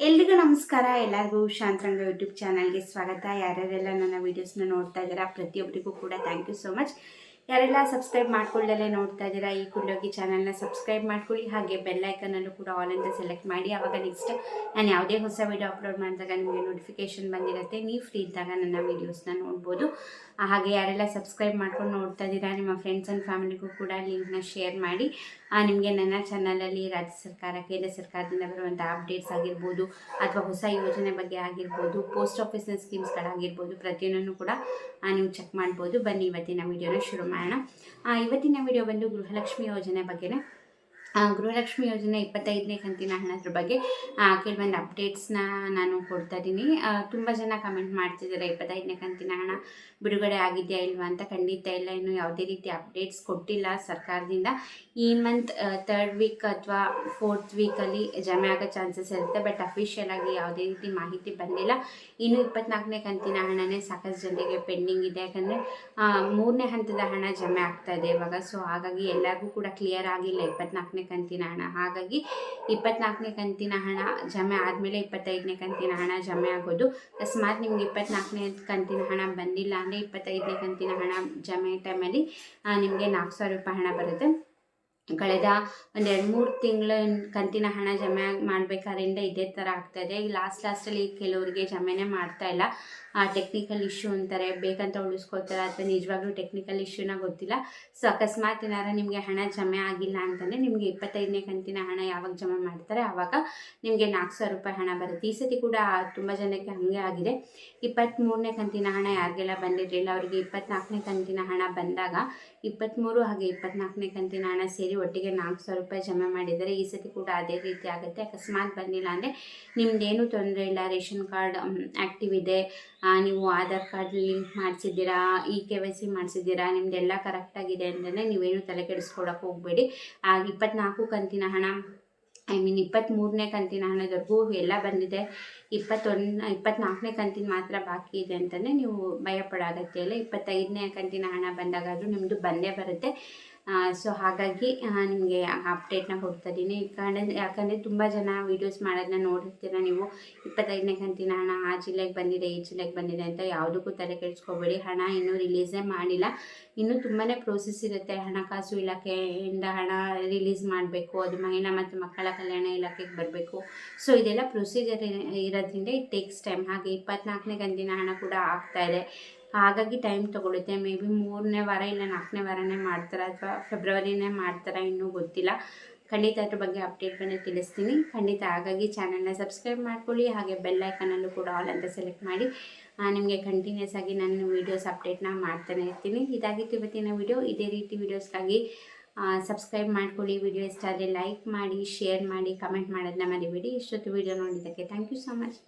ಎಲ್ರಿಗೂ ನಮಸ್ಕಾರ. ಎಲ್ಲರಿಗೂ ಶಾಂತರಂಗ ಯೂಟ್ಯೂಬ್ ಚಾನಲ್ಗೆ ಸ್ವಾಗತ. ಯಾರ್ಯಾರೆಲ್ಲ ನನ್ನ ವೀಡಿಯೋಸ್ನ ನೋಡ್ತಾ ಇದ್ದೀರಾ ಪ್ರತಿಯೊಬ್ಬರಿಗೂ ಕೂಡ ಥ್ಯಾಂಕ್ ಯು ಸೋ ಮಚ್ ಯಾರೆಲ್ಲ ಸಬ್ಸ್ಕ್ರೈಬ್ ಮಾಡ್ಕೊಳ್ಳದಲ್ಲೇ ನೋಡ್ತಾ ಇದ್ದೀರಾ, ಈ ಕುಲ್ಲೋಗಿ ಚಾನಲ್ನ ಸಬ್ಸ್ಕ್ರೈಬ್ ಮಾಡ್ಕೊಳ್ಳಿ. ಹಾಗೆ ಬೆಲ್ ಐಕನಲ್ಲೂ ಕೂಡ ಆಲ್ ಅಂತ ಸೆಲೆಕ್ಟ್ ಮಾಡಿ. ಆವಾಗ ನೆಕ್ಸ್ಟ್ ನಾನು ಯಾವುದೇ ಹೊಸ ವೀಡಿಯೋ ಅಪ್ಲೋಡ್ ಮಾಡಿದಾಗ ನಿಮಗೆ ನೋಟಿಫಿಕೇಶನ್ ಬಂದಿರುತ್ತೆ. ನೀವು ಫ್ರೀ ಇದ್ದಾಗ ನನ್ನ ವೀಡಿಯೋಸ್ನ ನೋಡ್ಬೋದು. ಹಾಗೆ ಯಾರೆಲ್ಲ ಸಬ್ಸ್ಕ್ರೈಬ್ ಮಾಡ್ಕೊಂಡು ನೋಡ್ತಾ ಇದ್ದೀರಾ, ನಿಮ್ಮ ಫ್ರೆಂಡ್ಸ್ ಆ್ಯಂಡ್ ಫ್ಯಾಮಿಲಿಗೂ ಕೂಡ ಲಿಂಕ್ನ ಶೇರ್ ಮಾಡಿ. ನಿಮಗೆ ನನ್ನ ಚಾನಲಲ್ಲಿ ರಾಜ್ಯ ಸರ್ಕಾರ, ಕೇಂದ್ರ ಸರ್ಕಾರದಿಂದ ಬರುವಂಥ ಅಪ್ಡೇಟ್ಸ್ ಆಗಿರ್ಬೋದು ಅಥವಾ ಹೊಸ ಯೋಜನೆ ಬಗ್ಗೆ ಆಗಿರ್ಬೋದು ಪೋಸ್ಟ್ ಆಫೀಸ್ನ ಸ್ಕೀಮ್ಸ್ಗಳಾಗಿರ್ಬೋದು ಪ್ರತಿಯೊಂದನ್ನು ಕೂಡ ನೀವು ಚೆಕ್ ಮಾಡ್ಬೋದು. ಬನ್ನಿ, ಇವತ್ತಿನ ವೀಡಿಯೋನ ಶುರು ಮಾಡೋಣ ಇವತ್ತಿನ ವಿಡಿಯೋ ಬಂದು ಗೃಹಲಕ್ಷ್ಮಿ ಯೋಜನೆ ಬಗ್ಗೆನೇ ಗೃಹಲಕ್ಷ್ಮಿ ಯೋಜನೆ ಇಪ್ಪತ್ತೈದನೇ ಕಂತಿನ ಹಣದ್ರ ಬಗ್ಗೆ ಕೆಲವೊಂದು ಅಪ್ಡೇಟ್ಸ್ನ ನಾನು ಕೊಡ್ತಾ ಇದ್ದೀನಿ ತುಂಬ ಜನ ಕಮೆಂಟ್ ಮಾಡ್ತಿದ್ದಾರೆ ಇಪ್ಪತ್ತೈದನೇ ಕಂತಿನ ಹಣ ಬಿಡುಗಡೆ ಆಗಿದೆಯಾ ಇಲ್ವಾ ಅಂತ. ಖಂಡಿತ ಇಲ್ಲ, ಇನ್ನು ಯಾವುದೇ ರೀತಿ ಅಪ್ಡೇಟ್ಸ್ ಕೊಟ್ಟಿಲ್ಲ ಸರ್ಕಾರದಿಂದ. ಈ ಮಂತ್ ತರ್ಡ್ ವೀಕ್ ಅಥವಾ ಫೋರ್ತ್ ವೀಕಲ್ಲಿ ಜಮೆ ಆಗೋ ಚಾನ್ಸಸ್ ಇರುತ್ತೆ ಬಟ್ ಅಫಿಷಿಯಲ್ ಆಗಿ ಯಾವುದೇ ರೀತಿ ಮಾಹಿತಿ ಬಂದಿಲ್ಲ. ಇನ್ನು ಇಪ್ಪತ್ನಾಲ್ಕನೇ ಕಂತಿನ ಹಣನೇ ಸಾಕಷ್ಟು ಜನರಿಗೆ ಪೆಂಡಿಂಗ್ ಇದೆ. ಯಾಕಂದರೆ ಮೂರನೇ ಹಂತದ ಹಣ ಜಮೆ ಆಗ್ತಾ ಇದೆ ಇವಾಗ. ಸೊ ಹಾಗಾಗಿ ಎಲ್ಲರಿಗೂ ಕೂಡ ಕ್ಲಿಯರ್ ಆಗಿಲ್ಲ ಇಪ್ಪತ್ನಾಲ್ಕನೇ ಕಂತಿನ ಹಣ. ಹಾಗಾಗಿ ಇಪ್ಪತ್ನಾಲ್ಕನೇ ಕಂತಿನ ಹಣ ಜಮೆ ಆದಮೇಲೆ ಇಪ್ಪತ್ತೈದನೇ ಕಂತಿನ ಹಣ ಜಮೆ ಆಗೋದು. ಅಕಸ್ಮಾತ್ ನಿಮ್ಗೆ ಇಪ್ಪತ್ನಾಲ್ಕನೇ ಕಂತಿನ ಹಣ ಬಂದಿಲ್ಲ ಅಂದರೆ ಇಪ್ಪತ್ತೈದನೇ ಕಂತಿನ ಹಣ ಜಮೆ ಟೈಮಲ್ಲಿ ನಿಮಗೆ ನಾಲ್ಕು ಸಾವಿರ ರೂಪಾಯಿ ಹಣ ಬರುತ್ತೆ. ಕಳೆದ ಒಂದು ಎರಡು ಮೂರು ತಿಂಗಳ ಕಂತಿನ ಹಣ ಜಮೆ ಮಾಡಬೇಕಾದ್ರಿಂದ ಇದೇ ಥರ ಆಗ್ತಾಯಿದೆ ಲಾಸ್ಟ್ ಲಾಸ್ಟಲ್ಲಿ ಕೆಲವರಿಗೆ ಜಮೆನೇ ಮಾಡ್ತಾ ಇಲ್ಲ. ಟೆಕ್ನಿಕಲ್ ಇಶ್ಯೂ ಅಂತಾರೆ, ಬೇಕಂತ ಉಳಿಸ್ಕೊಳ್ತಾರೆ ಅಥವಾ ನಿಜವಾಗ್ಲೂ ಟೆಕ್ನಿಕಲ್ ಇಶ್ಯೂನ ಗೊತ್ತಿಲ್ಲ. ಸೊ ಅಕಸ್ಮಾತ್ ಏನಾರ ನಿಮಗೆ ಹಣ ಜಮೆ ಆಗಿಲ್ಲ ಅಂತಂದರೆ ನಿಮಗೆ ಇಪ್ಪತ್ತೈದನೇ ಕಂತಿನ ಹಣ ಯಾವಾಗ ಜಮೆ ಮಾಡ್ತಾರೆ ಆವಾಗ ನಿಮಗೆ ನಾಲ್ಕು ಸಾವಿರ ರೂಪಾಯಿ ಹಣ ಬರುತ್ತೆ. ಈ ಸತಿ ಕೂಡ ತುಂಬ ಜನಕ್ಕೆ ಹಾಗೆ ಆಗಿದೆ. ಇಪ್ಪತ್ತ್ಮೂರನೇ ಕಂತಿನ ಹಣ ಯಾರಿಗೆಲ್ಲ ಬಂದಿರಲಿಲ್ಲ, ಅವರಿಗೆ ಇಪ್ಪತ್ನಾಲ್ಕನೇ ಕಂತಿನ ಹಣ ಬಂದಾಗ ಇಪ್ಪತ್ತ್ಮೂರು ಹಾಗೆ ಇಪ್ಪತ್ನಾಲ್ಕನೇ ಕಂತಿನ ಹಣ ಸೇರಿ ಒಟ್ಟಿಗೆ ನಾಲ್ಕು ಸಾವಿರ ರೂಪಾಯಿ ಜಮೆ ಮಾಡಿದರೆ ಈ ಸತಿ ಕೂಡ ಅದೇ ರೀತಿ ಆಗುತ್ತೆ. ಅಕಸ್ಮಾತ್ ಬಂದಿಲ್ಲ ಅಂದರೆ ನಿಮ್ದೇನು ತೊಂದರೆ ಇಲ್ಲ. ರೇಷನ್ ಕಾರ್ಡ್ ಆ್ಯಕ್ಟಿವ್ ಇದೆ. ನೀವು ಆಧಾರ್ ಕಾರ್ಡ್ ಲಿಂಕ್ ಮಾಡಿಸಿದ್ದೀರಾ? ಇ ಕೆ ವೈ ಸಿ ಮಾಡಿಸಿದ್ದೀರಾ? ನಿಮ್ಮದೆಲ್ಲ ಕರೆಕ್ಟಾಗಿದೆ ಅಂತಂದರೆ ನೀವೇನು ತಲೆ ಕೆಡಿಸ್ಕೊಳಕ್ಕೆ ಹೋಗಬೇಡಿ. ಆಗ ಇಪ್ಪತ್ನಾಲ್ಕು ಕಂತಿನ ಹಣ, ಐ ಮೀನ್ ಇಪ್ಪತ್ತ್ಮೂರನೇ ಕಂತಿನ ಹಣದವರೆಗೂ ಎಲ್ಲ ಬಂದಿದೆ. ಇಪ್ಪತ್ತೊಂದು, ಇಪ್ಪತ್ನಾಲ್ಕನೇ ಕಂತಿನ ಮಾತ್ರ ಬಾಕಿ ಇದೆ ಅಂತಲೇ ನೀವು ಭಯಪಡೋ ಅಗತ್ಯ ಇಲ್ಲ. ಇಪ್ಪತ್ತೈದನೇ ಕಂತಿನ ಹಣ ಬಂದಾಗಾದರೂ ನಿಮ್ಮದು ಬಂದೇ ಬರುತ್ತೆ. ಸೊ ಹಾಗಾಗಿ ನಿಮಗೆ ಅಪ್ಡೇಟ್ನ ಕೊಡ್ತಾಯಿದ್ದೀನಿ ಯಾಕಂದರೆ ಯಾಕಂದರೆ ತುಂಬ ಜನ ವೀಡಿಯೋಸ್ ಮಾಡೋದನ್ನ ನೋಡಿರ್ತೀರ ನೀವು. ಇಪ್ಪತ್ತೈದನೇ ಕಂತಿನ ಹಣ ಆ ಜಿಲ್ಲೆಗೆ ಬಂದಿದೆ, ಈ ಜಿಲ್ಲೆಗೆ ಬಂದಿದೆ ಅಂತ ಯಾವುದಕ್ಕೂ ತಲೆ ಕೆಡಿಸ್ಕೋಬೇಡಿ. ಹಣ ಇನ್ನೂ ರಿಲೀಸೇ ಮಾಡಿಲ್ಲ. ಇನ್ನೂ ತುಂಬಾ ಪ್ರೋಸೆಸ್ ಇರುತ್ತೆ. ಹಣಕಾಸು ಇಲಾಖೆಯಿಂದ ಹಣ ರಿಲೀಸ್ ಮಾಡಬೇಕು. ಅದು ಮಹಿಳಾ ಮತ್ತು ಮಕ್ಕಳ ಕಲ್ಯಾಣ ಇಲಾಖೆಗೆ ಬರಬೇಕು. ಸೊ ಇದೆಲ್ಲ ಪ್ರೊಸೀಜರ್ ಇರೋದ್ರಿಂದ ಇಟ್ ಟೇಕ್ಸ್ ಟೈಮ್ ಹಾಗೆ ಇಪ್ಪತ್ನಾಲ್ಕನೇ ಕಂತಿನ ಹಣ ಕೂಡ ಆಗ್ತಾ ಇದೆ. ಹಾಗಾಗಿ ಟೈಮ್ ತೊಗೊಳುತ್ತೆ ಮೇ ಬಿ ಮೂರನೇ ವಾರ ಇಲ್ಲ ನಾಲ್ಕನೇ ವಾರನೇ ಮಾಡ್ತಾರೆ ಅಥವಾ ಫೆಬ್ರವರಿನೇ ಮಾಡ್ತಾರೆ ಇನ್ನೂ ಗೊತ್ತಿಲ್ಲ. ಖಂಡಿತ ಅದ್ರ ಬಗ್ಗೆ ಅಪ್ಡೇಟ್ ಬಂದು ತಿಳಿಸ್ತೀನಿ. ಖಂಡಿತ ಹಾಗಾಗಿ ಚಾನಲ್ನ ಸಬ್ಸ್ಕ್ರೈಬ್ ಮಾಡ್ಕೊಳ್ಳಿ. ಹಾಗೆ ಬೆಲ್ ಐಕನಲ್ಲೂ ಕೂಡ ಆಲ್ ಅಂತ ಸೆಲೆಕ್ಟ್ ಮಾಡಿ. ನಿಮಗೆ ಕಂಟಿನ್ಯೂಸ್ ಆಗಿ ನಾನು ವೀಡಿಯೋಸ್ ಅಪ್ಡೇಟ್ನ ಮಾಡ್ತಾನೆ ಇರ್ತೀನಿ. ಇದಾಗಿತ್ತು ಇವತ್ತಿನ ವಿಡಿಯೋ ಇದೇ ರೀತಿ ವೀಡಿಯೋಸ್ಗಾಗಿ ಸಬ್ಸ್ಕ್ರೈಬ್ ಮಾಡ್ಕೊಳ್ಳಿ. ವಿಡಿಯೋ ಇಷ್ಟ ಆದರೆ ಲೈಕ್ ಮಾಡಿ ಶೇರ್ ಮಾಡಿ ಕಮೆಂಟ್ ಮಾಡೋದನ್ನ ಮರಿಬೇಡಿ. ಇಷ್ಟೊತ್ತು ವಿಡಿಯೋ ನೋಡಿದ್ದಕ್ಕೆ ಥ್ಯಾಂಕ್ ಯು ಸೊ ಮಚ್